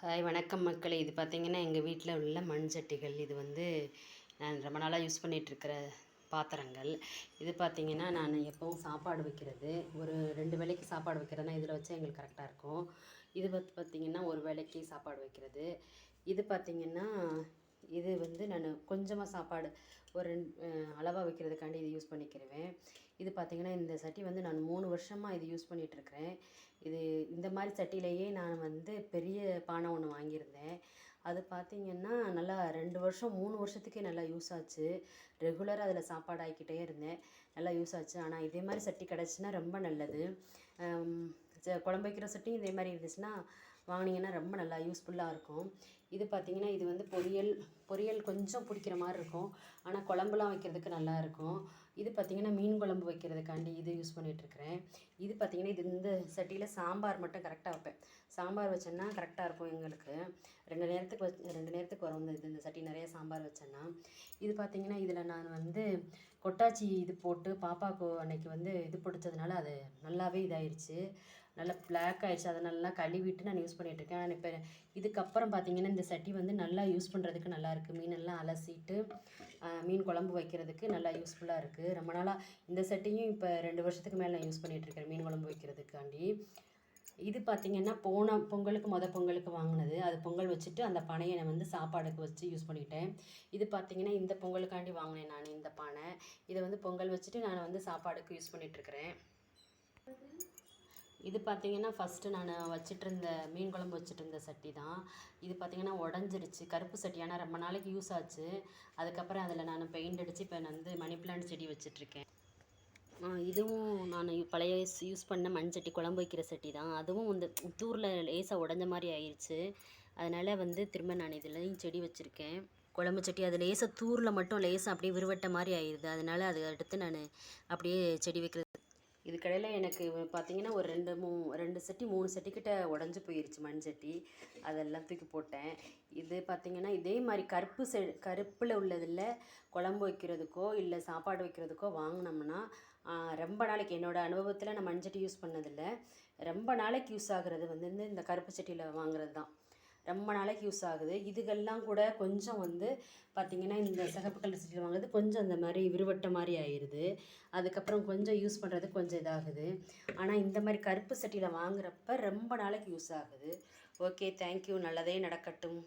Hi வணக்கம் மக்களே. இது பார்த்தீங்கன்னா எங்கள் வீட்டில் உள்ள மண் சட்டிகள். இது வந்து நான் ரொம்ப நாளாக யூஸ் பண்ணிகிட்ருக்கிற பாத்திரங்கள். இது பார்த்திங்கன்னா நான் எப்போவும் சாப்பாடு வைக்கிறது. ஒரு ரெண்டு வேளைக்கு சாப்பாடு வைக்கிறதுனா இதில் வச்சா எங்களுக்கு கரெக்டாக இருக்கும். இது பார்த்து பார்த்திங்கன்னா ஒரு வேளைக்கு சாப்பாடு வைக்கிறது. இது பார்த்திங்கன்னா இது வந்து நான் கொஞ்சமாக சாப்பாடு ஒரு அளவாக வைக்கிறதுக்காண்டி இது யூஸ் பண்ணிக்கிறேன் இது பார்த்திங்கன்னா இந்த சட்டி வந்து நான் மூணு வருஷமாக இது யூஸ் பண்ணிகிட்ருக்கிறேன் இது இந்த மாதிரி சட்டியிலையே நான் வந்து பெரிய பானை ஒன்று வாங்கியிருந்தேன். அது பார்த்திங்கன்னா நல்லா ரெண்டு வருஷம் மூணு வருஷத்துக்கே நல்லா யூஸ் ஆச்சு. ரெகுலராக அதில் சாப்பாடு ஆக்கிட்டே இருந்தேன். நல்லா யூஸ் ஆச்சு. ஆனால் இதே மாதிரி சட்டி கிடச்சின்னா ரொம்ப நல்லது. குழம்பு வைக்கிற சட்டியும் இதே மாதிரி இருந்துச்சுன்னா வாங்கினீங்கன்னா ரொம்ப நல்லா யூஸ்ஃபுல்லாக இருக்கும். இது பார்த்திங்கன்னா இது வந்து பொரியல் பொரியல் கொஞ்சம் பிடிக்கிற மாதிரி இருக்கும். ஆனால் குழம்புலாம் வைக்கிறதுக்கு நல்லா இருக்கும். இது பார்த்திங்கன்னா மீன் குழம்பு வைக்கிறதுக்காண்டி இது யூஸ் பண்ணிகிட்ருக்கிறேன் இது பார்த்திங்கன்னா இது இந்த சட்டியில் சாம்பார் மட்டும் கரெக்டாக வைப்பேன். சாம்பார் வச்சேன்னா கரெக்டாக இருக்கும் எங்களுக்கு. ரெண்டு நேரத்துக்கு வச்சு ரெண்டு நேரத்துக்கு வரும் இந்த இது இந்த சட்டி நிறைய சாம்பார் வச்சேன்னா. இது பார்த்திங்கன்னா இதில் நான் வந்து கொட்டாச்சி இது போட்டு பாப்பாவுக்கு அன்னைக்கு வந்து இது பிடிச்சதுனால அது நல்லாவே இதாயிருச்சு. நல்லா பிளாக் ஆயிடுச்சு அதை நல்லா கழுவிட்டு நான் யூஸ் பண்ணிகிட்ருக்கேன் ஆனால் இப்போ இதுக்கப்புறம் பார்த்திங்கன்னா இந்த சட்டி வந்து நல்லா யூஸ் பண்ணுறதுக்கு நல்லாயிருக்கு மீனெல்லாம் அலசிட்டு மீன் குழம்பு வைக்கிறதுக்கு நல்லா யூஸ்ஃபுல்லாக இருக்குது ரொம்ப நாளாக இந்த செட்டையும் இப்போ ரெண்டு வருஷத்துக்கு மேலே நான் யூஸ் பண்ணிகிட்ருக்கேன் மீன் குழம்பு வைக்கிறதுக்காண்டி. இது பார்த்திங்கன்னா போன பொங்கலுக்கு மொதல் பொங்கலுக்கு வாங்கினது. அது பொங்கல் வச்சுட்டு அந்த பானையை நான் வந்து சாப்பாடுக்கு வச்சு யூஸ் பண்ணிக்கிட்டேன் இது பார்த்திங்கன்னா இந்த பொங்கலுக்காண்டி வாங்கினேன் நான் இந்த பானை. இதை வந்து பொங்கல் வச்சுட்டு நான் வந்து சாப்பாடுக்கு யூஸ் பண்ணிகிட்ருக்கிறேன் இது பார்த்திங்கன்னா ஃபஸ்ட்டு நான் வச்சிட்ருந்த மீன் குழம்பு வச்சிட்ருந்த சட்டி தான். இது பார்த்திங்கன்னா உடஞ்சிருச்சு. கருப்பு சட்டி. ஆனால் ரொம்ப நாளைக்கு யூஸ் ஆச்சு. அதுக்கப்புறம் அதில் நான் பெயிண்ட் அடித்து இப்போ நான் வந்து மணி பிளான்ட் செடி வச்சிட்ருக்கேன் இதுவும் நான் பழைய யூஸ் பண்ண மண் சட்டி குழம்பு வைக்கிற சட்டி தான். அதுவும் வந்து தூரில் லேசாக உடஞ்ச மாதிரி ஆயிடுச்சு அதனால் வந்து திரும்ப நான் இதுலேயும் செடி வச்சுருக்கேன். குழம்பு சட்டி அது லேசாக தூரில் மட்டும் லேசாக அப்படியே விருவட்ட மாதிரி ஆயிடுது அதனால் அதை அடுத்து நான் அப்படியே செடி வைக்கிறது இதுக்கடையில் எனக்கு பார்த்திங்கன்னா ஒரு ரெண்டு மூ ரெண்டு சட்டி மூணு சட்டிக்கிட்ட உடஞ்சி போயிருச்சு மண் சட்டி. அதெல்லாம் தூக்கி போட்டேன். இது பார்த்திங்கன்னா இதே மாதிரி கருப்பு செ கருப்பில் உள்ளதில் குழம்பு வைக்கிறதுக்கோ இல்லை சாப்பாடு வைக்கிறதுக்கோ வாங்கினோம்னா ரொம்ப நாளைக்கு என்னோடய அனுபவத்தில் நான் மண் சட்டி யூஸ் பண்ணதில்லை. ரொம்ப நாளைக்கு யூஸ் ஆகுறது வந்து இந்த கருப்பு சட்டியில் வாங்குறது தான் ரொம்ப நாளைக்கு யூஸ் ஆகுது. இதுகெல்லாம் கூட கொஞ்சம் வந்து பார்த்திங்கன்னா இந்த சிகப்பு கலர் சட்டியில் வாங்குறது கொஞ்சம் அந்த மாதிரி விருவட்ட மாதிரி ஆயிடுது அதுக்கப்புறம் கொஞ்சம் யூஸ் பண்ணுறது கொஞ்சம் இதாகுது. ஆனால் இந்த மாதிரி கருப்பு சட்டியில் வாங்குறப்ப ரொம்ப நாளைக்கு யூஸ் ஆகுது. ஓகே தேங்க்யூ நல்லதே நடக்கட்டும்.